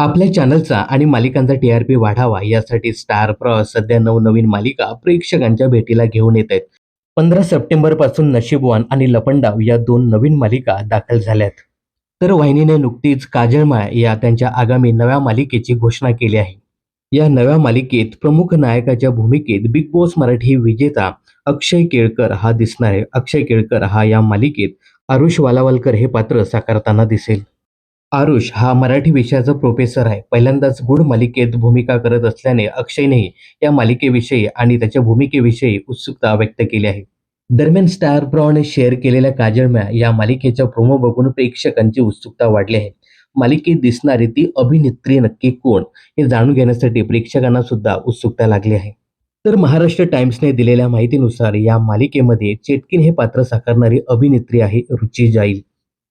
आपल्या चॅनलचा आणि मालिकांचा टी आर पी वाढावा यासाठी स्टार प्रवास सध्या नवनवीन मालिका प्रेक्षकांच्या भेटीला घेऊन येत आहेत. पंधरा सप्टेंबरपासून नशीबवान आणि लपंडाव या दोन नवीन मालिका दाखल झाल्यात. तर वाहिनीने नुकतीच काजळमाया या त्यांच्या आगामी नव्या मालिकेची घोषणा केली आहे. या नव्या मालिकेत प्रमुख नायकाच्या भूमिकेत बिग बॉस मराठी विजेता अक्षय केळकर हा दिसणार आहे. अक्षय केळकर हा या मालिकेत आरुष वालावलकर हे पात्र साकारताना दिसेल. आरुष हा मराठी विषयाचा प्रोफेसर आहे. पहिल्यांदाच गुड मालिकेत भूमिका करत असल्याने अक्षयनेही या मालिकेविषयी आणि त्याच्या भूमिकेविषयी उत्सुकता व्यक्त केली आहे. दरम्यान स्टार प्रॉने शेअर केलेल्या काजळम्या या मालिकेच्या प्रोमो बघून प्रेक्षकांची उत्सुकता वाढली आहे. मालिकेत दिसणारी ती अभिनेत्री नक्की कोण हे जाणून घेण्यासाठी प्रेक्षकांना सुद्धा उत्सुकता लागली आहे. तर महाराष्ट्र टाइम्सने दिलेल्या माहितीनुसार या मालिकेमध्ये चेटकिन हे पात्र साकारणारी अभिनेत्री आहे रुची जाईल.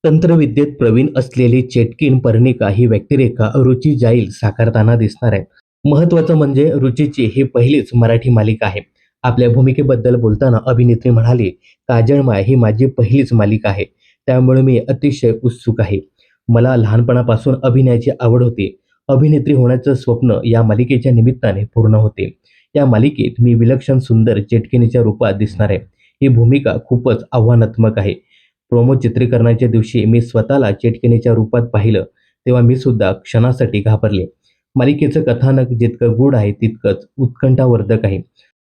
तंत्रविद्येत प्रवीण असलेली चेटकिन पर्णिका ही व्यक्तिरेखा रुची जाईल साकारताना दिसणार आहे. महत्वाचं म्हणजे रुचीची ही पहिलीच मराठी मालिका आहे. आपल्या भूमिकेबद्दल बोलताना अभिनेत्री म्हणाली काजळमाय ही माझी पहिलीच मालिका आहे. त्यामुळे मी अतिशय उत्सुक आहे. मला लहानपणापासून अभिनयाची आवड होती. अभिनेत्री होण्याचं स्वप्न या मालिकेच्या निमित्ताने पूर्ण होते. या मालिकेत मी विलक्षण सुंदर चेटकिनीच्या रूपात दिसणार आहे. ही भूमिका खूपच आव्हानात्मक आहे. प्रोमो चित्रीकरणाच्या दिवशी मी स्वतःला चेटकिनीच्या रूपात पाहिलं तेव्हा मी सुद्धा क्षणासाठी घाबरले. मालिकेचं कथानक जितकं गूढ आहे तितकंच उत्कंठावर्धक आहे.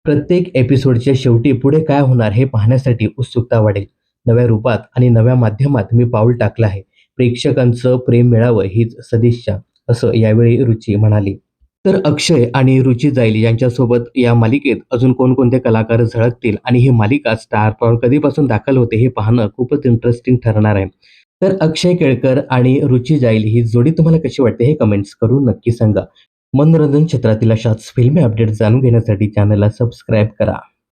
प्रत्येक एपिसोडच्या शेवटी पुढे काय होणार हे पाहण्यासाठी उत्सुकता वाढेल. नव्या रूपात आणि नव्या माध्यमात मी पाऊल टाकलं आहे. प्रेक्षकांचं प्रेम मिळावं हीच सदिच्छा असं यावेळी रुची म्हणाली. तर अक्षय आणि रुची जाईल यांच्यासोबत या मालिकेत अजून कोणकोणते कलाकार झळकतील आणि ही मालिका स्टार पॉवर कधीपासून दाखल होते हे पाहणं खूपच इंटरेस्टिंग ठरणार आहे. तर अक्षय केळकर आणि रुची जाईल ही जोडी तुम्हाला कशी वाटते हे कमेंट्स करून नक्की सांगा. मनोरंजन क्षेत्रातील अशाच फिल्मी अपडेट जाणून घेण्यासाठी चॅनलला सबस्क्राईब करा.